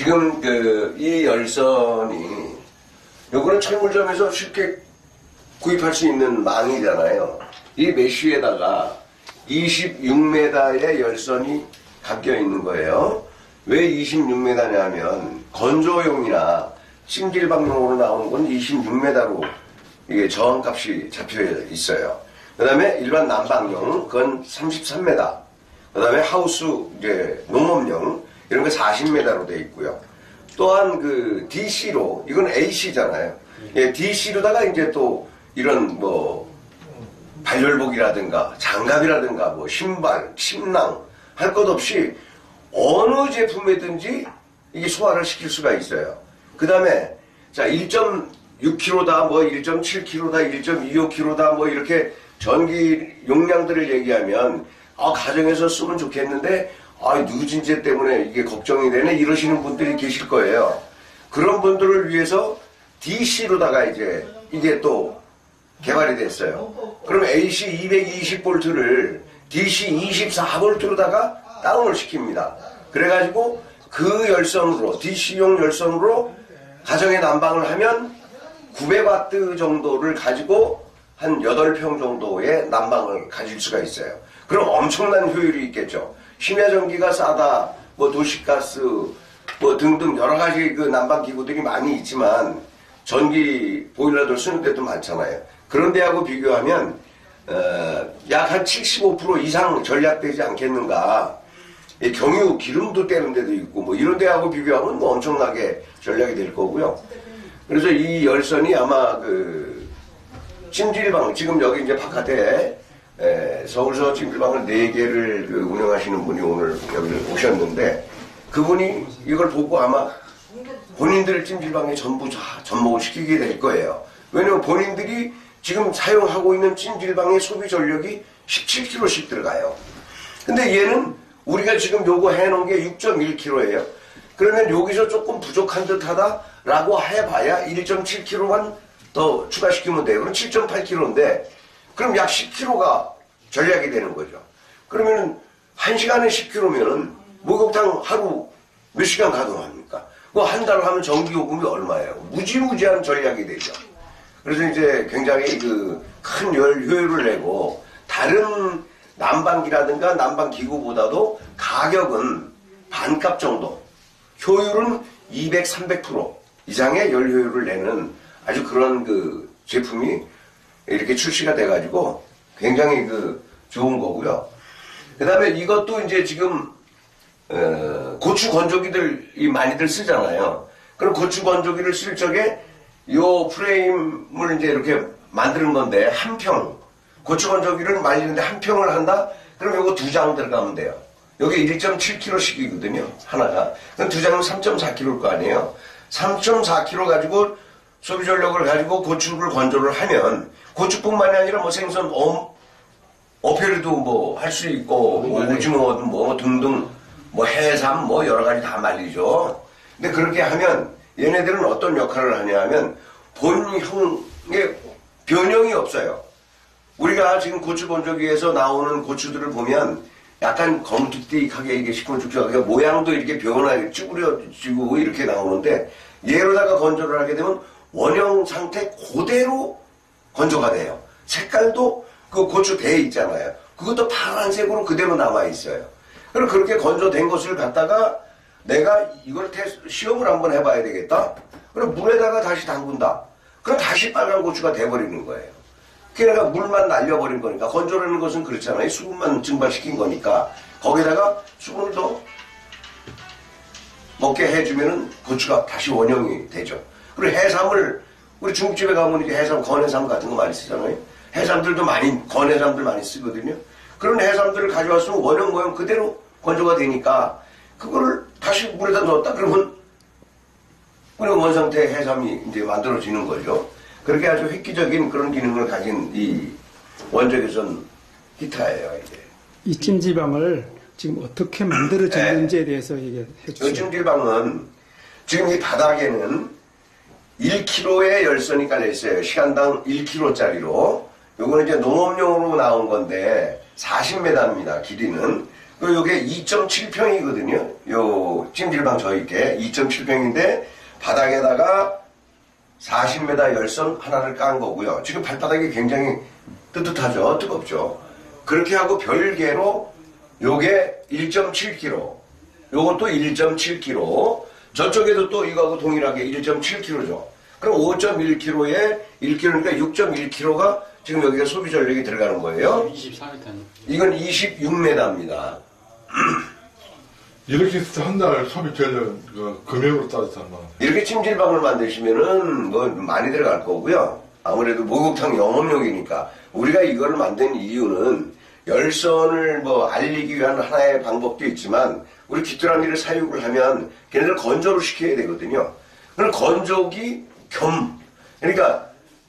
지금 그 이 열선이 요거는 철물점에서 쉽게 구입할 수 있는 망이잖아요. 이 메쉬에다가 26m의 열선이 감겨 있는 거예요. 왜 26m냐면 건조용이나 찜질방용으로 나오는 건 26m로 이게 저항값이 잡혀 있어요. 그 다음에 일반 난방용 그건 33m. 그 다음에 하우스 이제 농업용 이런 거 40m로 돼 있고요. 또한 그 DC로 이건 AC잖아요. 예, DC로다가 이제 또 이런 뭐 발열복이라든가 장갑이라든가 뭐 신발, 침낭 할 것 없이 어느 제품이든지 이게 소화를 시킬 수가 있어요. 그 다음에 자 1.6kg다 뭐 1.7kg다 1.25kg다 뭐 이렇게 전기 용량들을 얘기하면 아 가정에서 쓰면 좋겠는데 아 누진제 때문에 이게 걱정이 되네 이러시는 분들이 계실 거예요. 그런 분들을 위해서 DC로다가 이제 이게 또 개발이 됐어요. 그럼 AC 220V를 DC 24V로다가 다운을 시킵니다. 그래가지고 그 열선으로 DC용 열선으로 가정에 난방을 하면 900W 정도를 가지고 한 8평 정도의 난방을 가질 수가 있어요. 그럼 엄청난 효율이 있겠죠. 심야 전기가 싸다, 뭐 도시가스, 뭐 등등 여러 가지 그 난방 기구들이 많이 있지만 전기 보일러들 쓰는 데도 많잖아요. 그런 데하고 비교하면 어, 약 한 75% 이상 절약되지 않겠는가. 이 경유 기름도 떼는 데도 있고 뭐 이런 데하고 비교하면 뭐 엄청나게 전략이 될 거고요. 그래서 이 열선이 아마 그 찜질방 지금 여기 이제 바깥에 에, 서울서 찜질방을 네 개를 그 운영하시는 분이 오늘 여기 오셨는데 그분이 이걸 보고 아마 본인들 찜질방에 전부 다 접목을 시키게 될 거예요. 왜냐면 본인들이 지금 사용하고 있는 찜질방의 소비 전력이 17kg씩 들어가요. 근데 얘는 우리가 지금 요거 해놓은 게 6.1kg예요. 그러면 여기서 조금 부족한 듯 하다라고 해봐야 1.7kg만 더 추가시키면 돼요. 그럼 7.8kg인데 그럼 약 10kg가 전략이 되는 거죠. 그러면 1시간에 10kg면은 목욕탕 하루 몇 시간 가동합니까? 뭐한 달 하면 전기요금이 얼마예요? 무지무지한 전략이 되죠. 그래서 이제 굉장히 그큰열 효율을 내고 다른 난방기라든가 난방기구보다도 가격은 반값 정도, 효율은 200, 300% 이상의 열 효율을 내는 아주 그런 그 제품이 이렇게 출시가 돼가지고 굉장히 그 좋은 거고요. 그 다음에 이것도 이제 지금 어, 고추 건조기들이 많이들 쓰잖아요. 그럼 고추 건조기를 쓸 적에 요 프레임을 이제 이렇게 만드는 건데 한 평. 고추 건조기를 말리는데 한 평을 한다? 그럼 요거 두 장 들어가면 돼요. 여기 1.7kg씩이거든요. 하나가. 그럼 두 장은 3.4kg일 거 아니에요. 3.4kg 가지고 소비 전력을 가지고 고추를 건조를 하면 고추뿐만이 아니라 뭐 생선 엄, 어패류도 뭐 할 수 있고 뭐 오징어 뭐 등등 뭐 해삼 뭐 여러 가지 다 말리죠. 근데 그렇게 하면 얘네들은 어떤 역할을 하냐면 본형의 변형이 없어요. 우리가 지금 고추 건조기에서 나오는 고추들을 보면 약간 검투띠하게 이게 시큰죽죽하게 모양도 이렇게 변하게 쭈그려지고 이렇게 나오는데 얘로다가 건조를 하게 되면 원형 상태 그대로 건조가 돼요. 색깔도 그 고추 대 있잖아요. 그것도 파란색으로 그대로 남아 있어요. 그럼 그렇게 건조된 것을 갖다가 내가 이걸 테스트, 시험을 한번 해봐야 되겠다. 그럼 물에다가 다시 담근다. 그럼 다시 빨간 고추가 돼버리는 거예요. 그러니까 물만 날려버린 거니까 건조라는 것은 그렇잖아요. 수분만 증발시킨 거니까 거기다가 수분을 더 먹게 해주면은 고추가 다시 원형이 되죠. 그리고 해삼을 우리 중국집에 가면 이렇게 해삼, 건해삼 같은 거 많이 쓰잖아요. 해삼들도 많이 건해삼들 많이 쓰거든요. 그런 해삼들을 가져왔으면 원형 모형 그대로 건조가 되니까 그거를 다시 물에다 넣었다 그러면 그런 원상태 해삼이 이제 만들어지는 거죠. 그렇게 아주 획기적인 그런 기능을 가진 이 원적외선 히타예요, 이게. 이 찜질방을 지금 어떻게 만들어졌는지에 대해서 얘기해 주세요. 요즘질방은 지금 이 바닥에는 1kg의 열선이 깔려 있어요. 시간당 1kg짜리로. 요거는 이제 농업용으로 나온 건데 40m입니다. 길이는. 그 요게 2.7평이거든요. 요 찜질방 저 있게 2.7평인데 바닥에다가 40m 열선 하나를 깐 거고요. 지금 발바닥이 굉장히 뜨뜻하죠. 뜨겁죠. 그렇게 하고 별개로 요게 1.7kg. 요것도 1.7kg. 저쪽에도 또 이거하고 동일하게 1.7kg죠. 그럼 5.1kg에 1kg니까 6.1kg가 지금 여기가 소비 전력이 들어가는 거예요. 24m. 이건 26m입니다. 이렇게 했을 때한달 소비 전력 그 금액으로 따져서 뭐 이렇게 찜질방을 만드시면은 뭐 많이 들어갈 거고요. 아무래도 목욕탕 영업용이니까 우리가 이거를 만든 이유는 열선을 뭐 알리기 위한 하나의 방법도 있지만 우리 귀뚜라미를 사육을 하면 걔네들 건조를 시켜야 되거든요. 그럼 건조기 겸 그러니까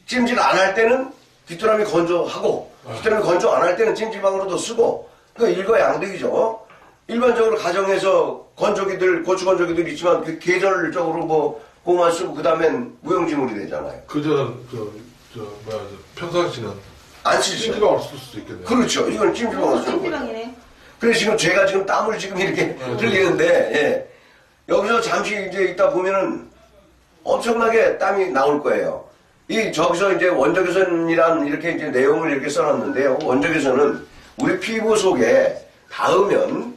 찜질 안 할 때는 귀뚜라미 건조하고 귀뚜라미 건조 안 할 때는 찜질방으로도 쓰고 그러니까 일거양득이죠. 일반적으로 가정에서 건조기들 고추 건조기들 있지만 그 계절적으로 뭐 그거만 쓰고 그 다음엔 무용지물이 되잖아요. 그저 저저 뭐야 저 평상시는 안 쓰죠. 찜질방으로 쓸 수도 있겠네요. 그렇죠. 이건 찜질방으로 쓰는 거예요. 찜질방이네. 그래서 지금 제가 지금 땀을 지금 이렇게 흘리는데 예. 여기서 잠시 이제 있다 보면은 엄청나게 땀이 나올 거예요. 이 저기서 이제 원적외선이란 이렇게 이제 내용을 이렇게 써놨는데요. 원적외선은 우리 피부 속에 닿으면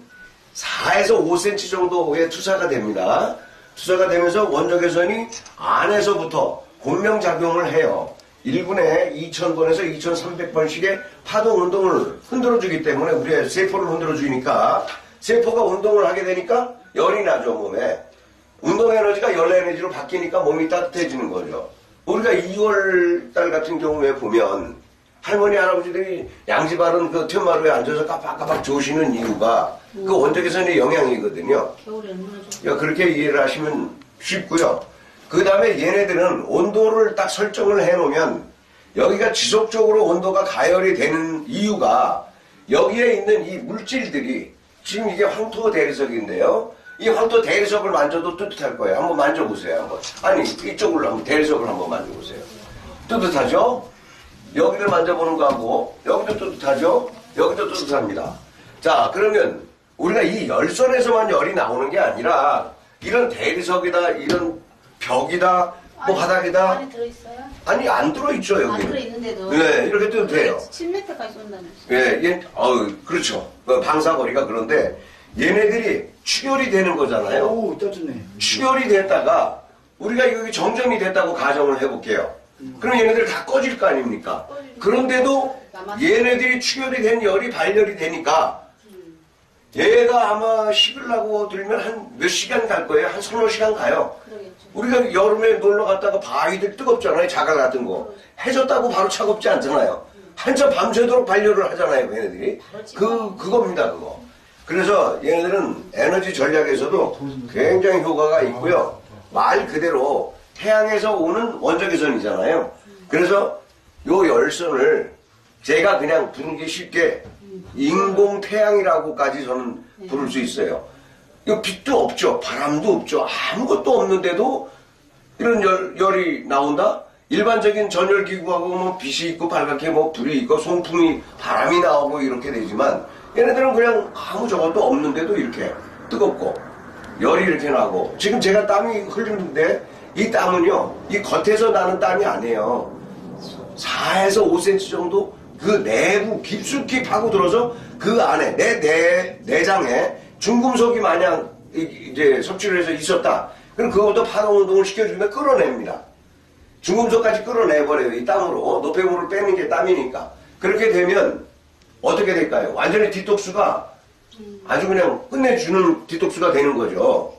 4에서 5cm 정도의 투사가 됩니다. 투사가 되면서 원적외선이 안에서부터 공명작용을 해요. 1분에 2000번에서 2300번씩의 파동 운동을 흔들어 주기 때문에 우리의 세포를 흔들어 주니까 세포가 운동을 하게 되니까 열이 나죠, 몸에. 운동 에너지가 열 에너지로 바뀌니까 몸이 따뜻해지는 거죠. 우리가 2월 달 같은 경우에 보면 할머니 할아버지들이 양지바른 그 툇마루에 앉아서 깜빡깜빡 조시는 이유가 그 원적외선의 영향이거든요. 겨울에. 그러니까 그렇게 이해를 하시면 쉽고요. 그 다음에 얘네들은 온도를 딱 설정을 해놓으면 여기가 지속적으로 온도가 가열이 되는 이유가 여기에 있는 이 물질들이 지금 이게 황토 대리석인데요. 이 황토 대리석을 만져도 뜨뜻할 거예요. 한번 만져보세요. 한번. 아니 이쪽으로 한번 대리석을 한번 만져보세요. 뜨뜻하죠? 여기를 만져보는 거하고 여기도 뜨뜻하죠? 여기도 뜨뜻합니다. 자 그러면 우리가 이 열선에서만 열이 나오는 게 아니라 이런 대리석이다 이런 벽이다 뭐 바닥이다 안에 들어있어요? 아니 안 들어있죠 안 여기 들어있는데도. 네 이렇게 뜨도 돼요 10m까지 쏜다면서. 예, 얘, 어우, 그렇죠. 그 방사거리가 그런데 얘네들이 추결이 되는 거잖아요. 오, 떠주네. 추결이 됐다가 우리가 여기 정전이 됐다고 가정을 해볼게요. 그럼 얘네들 다 꺼질 거 아닙니까? 그런데도 얘네들이 추결이 된 열이 발열이 되니까 얘가 아마 식으려고 들면 한 몇 시간 갈 거예요? 한 서너 시간 가요. 그러겠죠. 우리가 여름에 놀러 갔다가 바위들 뜨겁잖아요. 자갈 같은 거. 해졌다고 바로 차갑지 않잖아요. 한참 밤새도록 발열을 하잖아요. 얘네들이. 그, 그겁니다. 그거. 그래서 얘네들은 에너지 전략에서도 굉장히 효과가 있고요. 말 그대로 태양에서 오는 원적외선이잖아요. 그래서 요 열선을 제가 그냥 부르기 쉽게 인공 태양이라고까지 저는 부를 수 있어요. 이거 빛도 없죠. 바람도 없죠. 아무것도 없는데도 이런 열, 열이 나온다? 일반적인 전열기구하고 뭐 빛이 있고 빨갛게 뭐 불이 있고 송풍이 바람이 나오고 이렇게 되지만 얘네들은 그냥 아무 저것도 없는데도 이렇게 뜨겁고 열이 이렇게 나고 지금 제가 땀이 흐르는데 이 땀은요 이 겉에서 나는 땀이 아니에요 4에서 5cm 정도 그 내부 깊숙이 파고들어서 그 안에 내, 내 내장에 중금속이 마냥 이- 이제 섭취를 해서 있었다. 그럼 그것도 파동 운동을 시켜주면 끌어냅니다. 중금속까지 끌어내버려요. 이 땀으로. 노폐물을 빼는 게 땀이니까. 그렇게 되면 어떻게 될까요? 완전히 디톡스가 아주 그냥 끝내주는 디톡스가 되는 거죠.